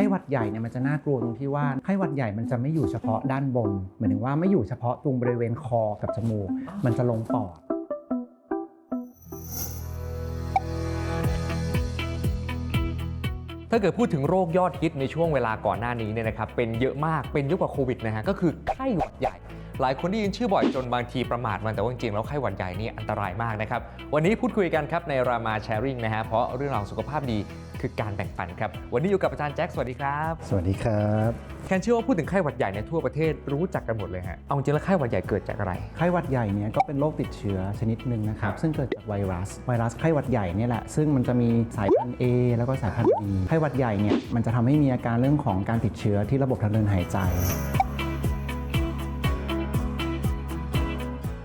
ข้หวัดใหญ่เนี่ยมันจะน่ากลัวตรงที่ว่าไข้หวัดใหญ่มันจะไม่อยู่เฉพาะด้านบนหมายถึงว่าไม่อยู่เฉพาะตรงบริเวณคอกับจมูก มันจะลงปอดถ้าเกิดพูดถึงโรคยอดฮิตในช่วงเวลาก่อนหน้านี้เนี่ยนะครับเป็นเยอะมากเป็นเยอะกว่าโควิดนะฮะก็คือไข้หวัดใหญ่ หลายคนได้ยินชื่อบ่อยจนบางทีประมาทมันแต่ว่าจริงๆแล้วไข้หวัดใหญ่นี่อันตรายมากนะครับ วันนี้พูดคุยกันครับในรามาแชร์ริงนะฮะเพราะเรื่องราวสุขภาพดีคือการแบ่งปันครับ วันนี้อยู่กับอาจารย์แจ็คสวัสดีครับ สวัสดีครับแคนเชื่อว่าพูดถึงไข้หวัดใหญ่ในทั่วประเทศรู้จักกันหมดเลยฮะเอาจริงแล้วไข้หวัดใหญ่เกิดจากอะไร ไข้หวัดใหญ่เนี่ยก็เป็นโรคติดเชื้อชนิดหนึ่งนะครับซึ่งเกิดจากไวรัส ไวรัสไข้หวัดใหญ่เนี่ยแหละซึ่งมันจะมีสายพันธุ์ A แล้วก็สายพันธุ์ B ไข้หวัดใหญ่เนี่ยมันจะทำให้มีอาการเรื่องของการติดเชื้อที่ระบบทางเดินหายใจ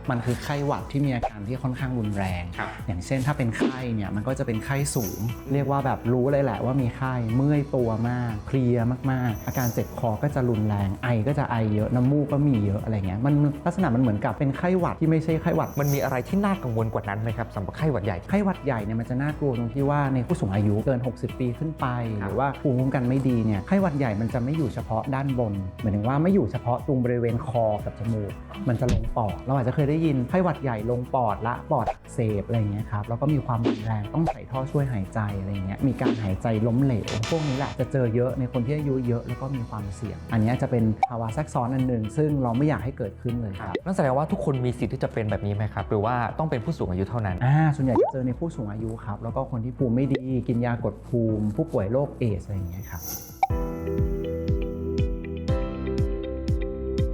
มันคือไข้หวัดที่มีอาการที่ค่อนข้างรุนแรงครับอย่างเช่นถ้าเป็นไข้เนี่ยมันก็จะเป็นไข้สูง เรียกว่าแบบรู้เลยแหละว่ามีไข้เมื่อยตัวมาก เพลียมากๆ อาการเจ็บคอก็จะรุนแรง ไอก็จะไอเยอะน้ำมูกก็มีเยอะอะไรเงี้ยมันลักษณะมันเหมือนกับเป็นไข้หวัดที่ไม่ใช่ไข้หวัด มันมีอะไรที่น่ากังวลกว่านั้นไหมครับสำหรับไข้หวัดใหญ่ไข้หวัดใหญ่เนี่ยมันจะน่ากลัวตรงที่ว่าในผู้สูงอายุเกิน 60 ปีขึ้นไปครับหรือว่าภูมิคุ้มกันไม่ดีเนี่ยไข้หวัดใหญ่มันจะไม่อยู่เฉพาะด้านบนหมายถึงว่าไม่อยู่เฉพาะตรงบริเวณคอกับจมูก มันจะลงปอดเราอาจจะเคยได้ยินไข้หวัดใหญ่ลงปอดละปอดอักเสบอะไรอย่างเงี้ยครับแล้วก็มีความรุนแรงต้องใส่ท่อช่วยหายใจอะไรอย่างเงี้ยมีการหายใจล้มเหลวพวกนี้แหละจะเจอเยอะในคนที่อายุเยอะแล้วก็มีความเสี่ยง อันเนี้ยจะเป็นภาวะแทรกซ้อนอันหนึ่งซึ่งเราไม่อยากให้เกิดขึ้นเลยครับนั่นแสดงว่าทุกคนมีสิทธิ์ที่จะเป็นแบบนี้ไหมครับหรือว่าต้องเป็นผู้สูงอายุเท่านั้นอ่าส่วนใหญ่จะเจอในผู้สูงอายุครับแล้วก็คนที่ภูมิไม่ดีกินยากดภูมิ ผู้ป่วยโรคเอดส์อะไรอย่างเงี้ยครับ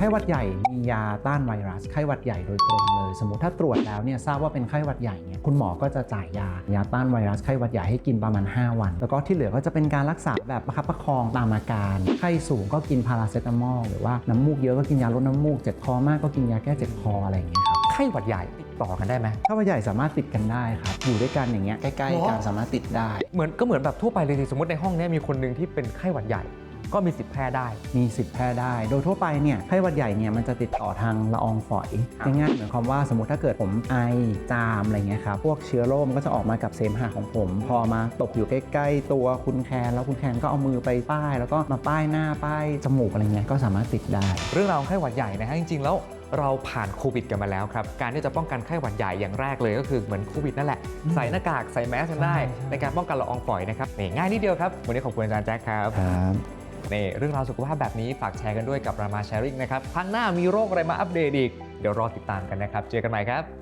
ไข้หวัดใหญ่มียาต้านไวรัสไข้หวัดใหญ่โดยตรงเลย สมมติถ้าตรวจแล้วเนี่ยทราบว่าเป็นไข้หวัดใหญ่เนี่ยคุณหมอก็จะจ่ายยายาต้านไวรัสไข้หวัดใหญ่ให้กินประมาณ 5 วัน แล้วก็ที่เหลือก็จะเป็นการรักษาแบบประคับประคองตามอาการไข้สูงก็กินพาราเซตามอลหรือว่าน้ำมูกเยอะก็กินยาลดน้ำมูกเจ็บคอมากก็กินยาแก้เจ็บคออะไรอย่างเงี้ยครับไข้หวัดใหญ่ติดต่อกันได้ไหมไข้หวัดใหญ่สามารถติดกันได้ครับอยู่ด้วยกันอย่างเงี้ยใกล้ๆกันสามารถติดได้ เหมือนก็เหมือนแบบทั่วไปเลยสิสมมติในห้องเนี้ยมีคนหนึ่งที่เป็นไข้หวัดใหญ่ ก็มีสิทธิ์แพร่ได้ มีสิทธิ์แพร่ได้ โดยทั่วไปเนี่ยไข้หวัดใหญ่เนี่ยมันจะติดต่อทางละอองฝอยครับง่ายๆเหมือนความว่าสมมติถ้าเกิดผมไอจามอะไรเงี้ยครับพวกเชื้อโรคมันก็จะออกมากับเสมหะของผม พอมาตกอยู่ใกล้ ๆ ตัวคุณแคนแล้วคุณแคนก็เอามือไปป้าย แล้วก็มาป้ายหน้าป้ายจมูกอะไรเงี้ยก็สามารถติดได้ เรื่องราวของไข้หวัดใหญ่นะฮะจริงๆแล้วเราผ่านโควิดกันมาแล้วครับ การที่จะป้องกันไข้หวัดใหญ่อย่างแรกเลยก็คือเหมือนโควิดนั่นแหละอืมใส่หน้ากากใส่แมสกันได้ใช่ใช่ในการป้องกันละอองฝอยนะครับนี่ง่ายนิดเดียวครับ วันนี้ขอบคุณอาจารย์แจ็คครับครับ นี่เรื่องราวสุขภาพแบบนี้ฝากแชร์กันด้วยกับรามาแชร์ริงนะครับ ครั้งหน้ามีโรคอะไรมาอัปเดตอีก เดี๋ยวรอติดตามกันนะครับ เจอกันใหม่ครับ